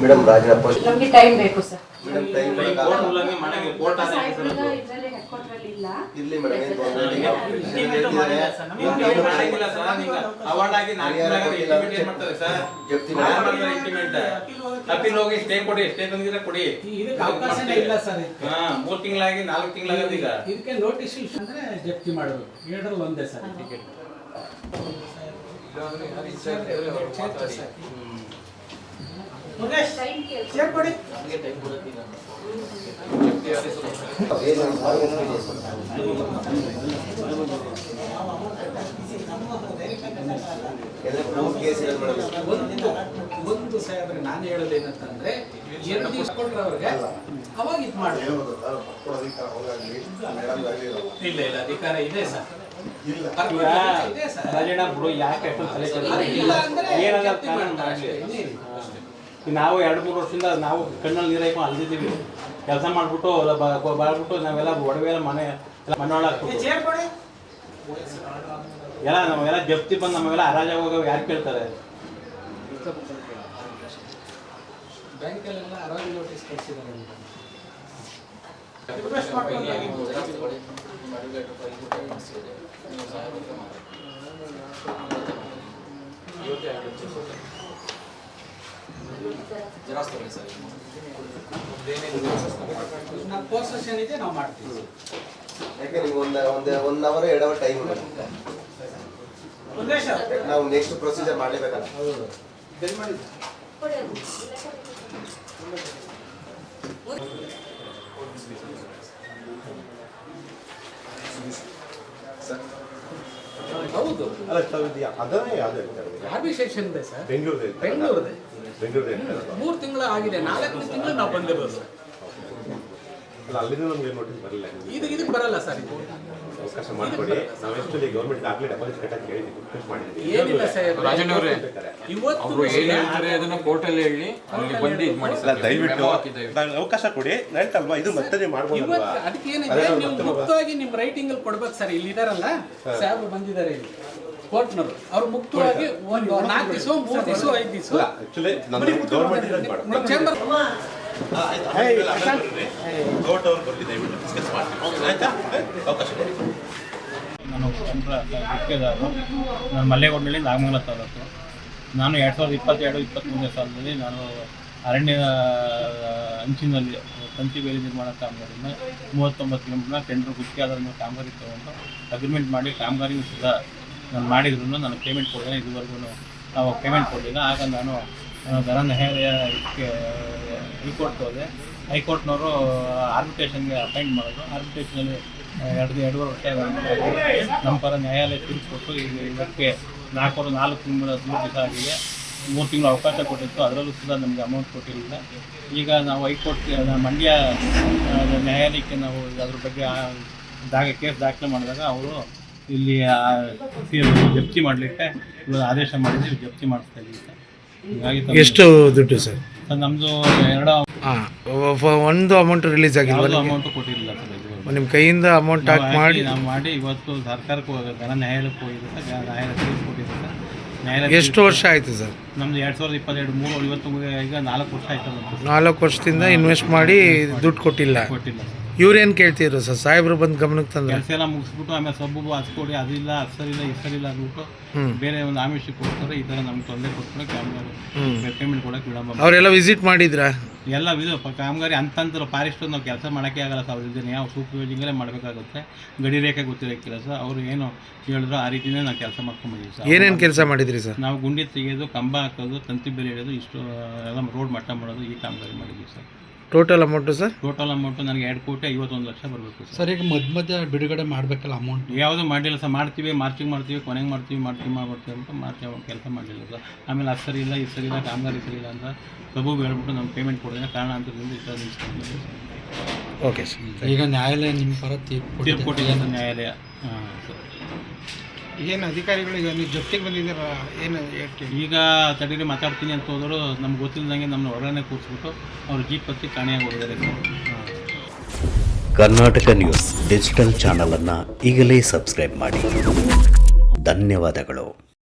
Madam ರಾಜೀನಾಮೆ ನಮಗೆ ನಮ್ಗೆ ಟೈಮ್ ಬೇಕು ಸರ್. ಮೇಡಮ್ ಟೈಮ್ ಇರ್ಲಿ ಮೇಡಮ್ ಏನು ತೊಂದ್ರೆ ಇಲ್ಲ. ಜಪ್ತಿ ಅಪೀಲ್ ಹೋಗಿ ಸ್ಟೇ ಕೊಡಿ ಸ್ಟೇ ತಂದಿದ್ರೆ ಕೊಡಿ. ಇದಕ್ಕೆ ಅವಕಾಶನೇ ಇಲ್ಲ ಸರ್. ಹಾ ಮೂರ್ ತಿಂಗಳಾಗಿ ನಾಲ್ಕು ತಿಂಗಳಾಗದ ಈಗ. ಇದಕ್ಕೆ ನೋಟಿಸ್ ಅಂದ್ರೆ ಜಪ್ತಿ ಮಾಡಬೇಕು. ಎರಡರಲ್ಲಿ ಒಂದೇ ಸರ್ ಟಿಕೆಟ್ ಸೇರ್ಕೊಡಿ ಏನು ಆರ್ಗನೈಸ್ ಎಲ್ಲ ಮೂರು ಕೇಸ್ ಇದೆ ಮೇಡಮ್ ಒಂದು ಒಂದು ಸಾಹೇಬ್ರೆ ನಾನು ಹೇಳೋದು ಏನಂತಂದ್ರೆ ಎರಡು ದಿವಸ ಕೊಟ್ರೆ ಅವ್ರಿಗೆ ಅವಾಗ ಇದು ಮಾಡಿ ಇಲ್ಲ ಇಲ್ಲ ಅಧಿಕಾರ ಇದೆ ಸರ್. ಇದೆ ಸರ್. ರಾಜೀನಾಮೆ ಬಿಡು ಯಾಕೆ ಇಲ್ಲ ಏನಾದ್ರು ನಾವು ಎರಡು ಮೂರು ವರ್ಷದಿಂದ ನಾವು ಕಣ್ಣಲ್ಲಿ ನೀರು ಹಾಕೊಂಡು ಅಲ್ದಿದ್ದೀವಿ. ಕೆಲಸ ಮಾಡಿಬಿಟ್ಟು ಬಾಳ್ಬಿಟ್ಟು ನಾವೆಲ್ಲ ಒಡವೆ ಎಲ್ಲ ಮನೆ ಎಲ್ಲ ಮನೆ ಒಳಗೆ ಎಲ್ಲ ನಮಗೆಲ್ಲ ಜಪ್ತಿ ಬಂದು ನಮಗೆಲ್ಲ ಹರಾಜ ಹೋಗೋ ಯಾರು ಕೇಳ್ತಾರೆ? ಬ್ಯಾಂಕಲ್ಲೆಲ್ಲ ಪೋಸ್ಟೇಷನ್ ಇದೆ ನಾವು ಮಾಡ್ತೀವಿ. ಯಾಕೆ ನೀವು ಒಂದು ಒಂದು ಒನ್ ಅವರ್ ಎರಡು ಅವರ್ ಟೈಮ್ ನಾವು ನೆಕ್ಸ್ಟ್ ಪ್ರೊಸೀಜರ್ ಮಾಡಲೇಬೇಕಲ್ಲ. ಹೌದು. ಅಲ್ಲ ಸರ್ ಇದು ಅದನ್ನೇ ಯಾವ್ದು ಸರ್? ಬೆಂಗಳೂರು ಬೆಂಗಳೂರಿದೆ. ಬೆಂಗಳೂರು ಮೂರು ತಿಂಗಳು ಆಗಿದೆ. ನಾಲ್ಕನೇ ತಿಂಗಳು ನಾವು ಬಂದಿರೋದು. ಅಲ್ಲ ಅಲ್ಲಿಂದ ನಮಗೆ ನೋಟಿಸ್ ಬರಲ್ಲ ಇದು ಇದಕ್ಕೆ ಬರಲ್ಲ ಸರ್ ಇದು. ಅವಕಾಶ ಮಾಡಿಕೊಡಿ. ನಾವು ಎಷ್ಟೊಂದು ಗೌರ್ಮೆಂಟ್ ಆಗಲಿ ಡೆಪಾಸಿಟ್ ಕಟ್ಟಕ್ಕೆ ಹೇಳಿದ್ವಿ. ರಿಕ್ವೆಸ್ಟ್ ಮಾಡಿದ್ವಿ. ಏನಿಲ್ಲ ಸರ್. ರಾಜನ್ ಅವರೇ ಇವತ್ತು ಅವರು. ಏನ್ ಹೇಳ್ತಾರೆ ಅದನ್ನ ಕೋರ್ಟಲ್ಲಿ ಹೇಳಿ ಅಲ್ಲಿ ಬಂದು ಇದು ಮಾಡಿ ಸರ್. ದಯವಿಟ್ಟು ದಯವಿಟ್ಟು. ನಾನು ಅವಕಾಶ ಕೊಡಿ. ಹೇಳ್ತಲ್ವಾ? ಇದು ಮತ್ತೆ ನೀವು ಇವತ್ತು ಅದಕ್ಕೆ ಏನಿದೆ? ನೀವು ಮುಕ್ತವಾಗಿ ನಿಮ್ ರೈಟಿಂಗ್ ಅಲ್ಲಿ ಕೊಡ್ಬೇಕು ಸರ್. ಇಲ್ಲಿ ಇದಾರಲ್ಲ? ಸಾಹೇಬ್ರು ಬಂದಿದ್ದಾರೆ ಇಲ್ಲಿ. ಕೋರ್ಟ್ನವರು. ಅವ್ರು ಮುಕ್ತವಾಗಿ ಒಂದು ನಾಲ್ಕು ದಿವಸ ಮೂರು ದಿವಸ ಐದು ದಿವಸ. ಚೇಂಬರ್ ಕೋರ್ಟ್ ಅವ್ರು ಬರ್ಲಿ ದಯವಿಟ್ಟು ಡಿಸ್ಕಸ್ ಮಾಡ್ತೀವಿ. ಆಯ್ತಾ? ಅವಕಾಶ ಕೊಡಿ. ನಾನು ಚಂದ್ರ ಗುತ್ತಿಗೆದಾರರು ನಾನು ಮಲ್ಲೇಗೊಂಡಳ್ಳಿ ನಾಗಮಂಗಲ ತಾಲೂಕು. ನಾನು ಎರಡು ಸಾವಿರದ ಇಪ್ಪತ್ತೆರಡು ಇಪ್ಪತ್ತ್ಮೂರನೇ ಸಾಲದಲ್ಲಿ ನಾನು ಅರಣ್ಯ ಅಂಚಿನಲ್ಲಿ ತಂತಿ ಬೇಲಿ ನಿರ್ಮಾಣ ಕಾಮಗಾರಿನ ಮೂವತ್ತೊಂಬತ್ತು ಕಿಲೋಮೀಟರ್ನ ಟೆಂಡರ್ ಗುತ್ತಿಗೆದಾರನ ಕಾಮಗಾರಿ ತಗೊಂಡು ಅಗ್ರಿಮೆಂಟ್ ಮಾಡಿ ಕಾಮಗಾರಿಯೂ ಸುಧಾ ನಾನು ಮಾಡಿದ್ರು ನಾನು ಪೇಮೆಂಟ್ ಕೊಡಲಿಲ್ಲ ಇದುವರೆಗೂ ನಾವು ಪೇಮೆಂಟ್ ಕೊಡಲಿಲ್ಲ. ಆಗ ನಾನು ನ್ಯಾಯಾಲಯ ಇದಕ್ಕೆ ಹೈಕೋರ್ಟ್ ಹೋದೆ ಹೈಕೋರ್ಟ್ನವರು ಆರ್ಬಿಟ್ರೇಷನ್ಗೆ ಅಪಾಯಿಂಟ್ ಮಾಡೋದು. ಆರ್ಬಿಟೇಷನಲ್ಲಿ ಎರಡು, ಎರಡೂವರೆ ವರ್ಷ. ನಮ್ಮ ಪರ ನ್ಯಾಯಾಲಯ ತಿಳಿಸ್ಕೊಟ್ಟು ಕೊಟ್ಟು ಈಗ ಇದಕ್ಕೆ ನಾಲ್ಕು ನಾಲ್ಕು ತಿಂಗಳ ಮೂರು ದಿವಸ ಆಗಿದೆ. ಮೂರು ತಿಂಗಳು ಅವಕಾಶ ಕೊಟ್ಟಿತ್ತು. ಅದರಲ್ಲೂ ಕೂಡ ನಮಗೆ ಅಮೌಂಟ್ ಕೊಟ್ಟಿರಲಿಲ್ಲ. ಈಗ ನಾವು ಹೈಕೋರ್ಟ್ ಮಂಡ್ಯ ನ್ಯಾಯಾಲಯಕ್ಕೆ ನಾವು ಅದ್ರ ಬಗ್ಗೆ ದಾಗ ಕೇಸ್ ದಾಖಲೆ ಮಾಡಿದಾಗ ಅವರು ಇಲ್ಲಿ ಜಪ್ತಿ ಮಾಡಲಿಕ್ಕೆ ಇವಾಗ ಆದೇಶ ಮಾಡಿದ್ದೀವಿ ಜಪ್ತಿ ಮಾಡಿಸ್ತಾ ಇದ್ದೀವಿ ಸರ್. ಹೀಗಾಗಿ ತಮ್ಮ- ಎಷ್ಟು ದುಡ್ಡು ಸರ್? ಸರ್ ನಮ್ಮದು ಎರಡು ಹಾಂ ಒಂದು ಅಮೌಂಟ್ ರಿಲೀಸ್ ಆಗಿಲ್ಲ ಅಮೌಂಟ್ ಕೊಟ್ಟಿರಲಿಲ್ಲ ಸರ್ ಇದುವರೆಗೂ. ನಿಮ್ಮ ಕೈಯಿಂದ ಅಮೌಂಟ್ ನಾವು ಹಾಕಿ ಮಾಡಿ ಹಾಕಿ ನಾವು ಮಾಡಿ ಇವತ್ತು ಸರ್ಕಾರಕ್ಕೆ ಹೋಗುತ್ತೆ ಘನ ನ್ಯಾಯಾಲಯಕ್ಕೆ ಹೋಗಿದೆ ಸರ್ ಘನ ನ್ಯಾಯಾಲಯ ಕೊಟ್ಟಿದೆ ಸರ್. ನ್ಯಾಯಾಲಯ ಎಷ್ಟು ವರ್ಷ ಆಯಿತು ಸರ್? ನಮ್ದು ಎರಡು ಸಾವಿರದ ಇಪ್ಪತ್ತೆರಡು ಮೂರು ಇವತ್ತು ಈಗ ನಾಲ್ಕು ವರ್ಷ ಆಯ್ತು ನಮ್ದು ನಾಲ್ಕು ವರ್ಷದಿಂದ ಇನ್ವೆಸ್ಟ್ ಮಾಡಿ ದುಡ್ಡು ಕೊಟ್ಟಿಲ್ಲ. ಕೊಟ್ಟಿಲ್ಲ ಸರ್. ಇವ್ರೇನು ಕೇಳ್ತಿದ್ರು ಸರ್? ಸಾಹೇಬ್ರು ಬಂದು ಗಮನಕ್ಕೆ ತಂದ್ರೆ? ಕೆಲಸ ಎಲ್ಲ ಮುಗಿಸ್ಬಿಟ್ಟು ಆಮೇಲೆ ಸಬ್ಬು ಹಸ್ಕೊಡಿ ಅದಿಲ್ಲ ಅಸರಿಲ್ಲ ಇಸರಿಲ್ಲ ಅಂದ್ಬಿಟ್ಟು ಹ್ಮ್. ಬೇರೆ ಒಂದು ಆಮಿಷ ಕೊಡ್ತಾರೆ ಈ ಥರ ನಮ್ಗೆ ತೊಂದರೆ ಕೊಟ್ಬಿಟ್ಟು ಕಾಮಗಾರಿ. ಪೇಮೆಂಟ್ ಕೊಡೋಕೆ ವಿಳಂಬ. ಅವರೆಲ್ಲ ವಿಸಿಟ್ ಮಾಡಿದ್ರಾ? ಎಲ್ಲ ವಿಧ ಕಾಮಗಾರಿ ಅಂತಂದ್ರೆ ಫಾರೆಸ್ಟ್ ನಾವು ಕೆಲಸ ಮಾಡೋಕ್ಕೆ ಆಗಲ್ಲ ಸರ್ ಅವ್ರ ಯಾವ ಸೂಪರ್ವೈಸಿಂಗಲ್ಲೇ ಮಾಡಬೇಕಾಗುತ್ತೆ. ಗಡಿ ರೇಖೆ ಗೊತ್ತಿರೋಕ್ಕಿಲ್ಲ ಸರ್ ಅವರು ಏನು ಹೇಳಿದ್ರು ಆ ರೀತಿಯೇ ನಾವು ಕೆಲಸ ಮಾಡ್ಕೊಂಡ್ಬಂದಿದ್ದೀವಿ ಸರ್. ಏನೇನು ಕೆಲಸ ಮಾಡಿದ್ರಿ ಸರ್? ನಾವು ಗುಂಡಿ ತೆಗೆಯೋದು ಕಂಬ ಹಾಕೋದು ತಂತಿ ಬೆಳೆ ಇಡೋದು ಇಷ್ಟು ಎಲ್ಲ ರೋಡ್ ಮಟ್ಟ ಮಾಡೋದು ಈ ಕಾಮಗಾರಿ ಮಾಡಿದ್ವಿ sir. Total amount sir total amount ನನಗೆ ಎರಡು ಕೋಟಿ ಐವತ್ತೊಂದು ಲಕ್ಷ ಬರಬೇಕು ಸರ್ ಸರ್ ಈಗ ಮಧ್ಯ ಮಧ್ಯ ಬಿಡುಗಡೆ ಮಾಡಬೇಕಲ್ಲ ಅಮೌಂಟ್ ಯಾವುದೂ ಮಾಡಿಲ್ಲ ಸರ್ ಮಾಡ್ತೀವಿ ಮಾರ್ಚಿಂಗ್ ಮಾಡ್ತೀವಿ ಕೊನೆಗೆ ಮಾಡ್ತೀವಿ ಮಾರ್ಚಿಂಗ್ ಮಾಡ್ಬಿಡ್ತೀವಿ ಅಂತ ಮಾರ್ಚ್ ಕೆಲಸ ಮಾಡಲಿಲ್ಲ ಸರ್ ಆಮೇಲೆ ಅದು ಸರಿ ಇಲ್ಲ ಇದು ಸರಿ ಇಲ್ಲ ಕಾಮಗಾರಿ ಸರಿ ಇಲ್ಲ ಅಂತ ಪ್ರಭು ಹೇಳ್ಬಿಟ್ಟು ನಮ್ಗೆ ಪೇಮೆಂಟ್ ಕೊಡ್ತೀನಿ. ಕಾರಣ ಅಂತ ಈ ಓಕೆ ಸರ್ ಈಗ ನ್ಯಾಯಾಲಯ ನಿಮ್ಮ ಪರ ತೀರ್ಪು ತೀರ್ಪು ಕೊಟ್ಟಿದೆ ಸರ್ ನ್ಯಾಯಾಲಯ. ಹಾಂ ಸರ್ ಏನು ಅಧಿಕಾರಿಗಳು ಈಗ ನೀವು ಜೊತೆಗೆ ಬಂದಿದ್ದೀರ? ಏನು ಹೇಳ್ತೀವಿ ಈಗ ತಡೀರಿ ಮಾತಾಡ್ತೀನಿ ಅಂತ ಹೋದರು ನಮ್ಗೆ ಗೊತ್ತಿಲ್ಲದಂಗೆ ನಮ್ಮ ಹೊರಗಡೆ ಕೂರಿಸ್ಬಿಟ್ಟು ಅವ್ರ ಜೀಪ್ ಹತ್ತಿ ಕಾಣೆಯಾಗಿ ಹೋಗಿದ್ದಾರೆ ಕರ್ನಾಟಕ ನ್ಯೂಸ್ ಡಿಜಿಟಲ್ ಚಾನಲನ್ನು ಈಗಲೇ ಸಬ್ಸ್ಕ್ರೈಬ್ ಮಾಡಿ. ಧನ್ಯವಾದಗಳು.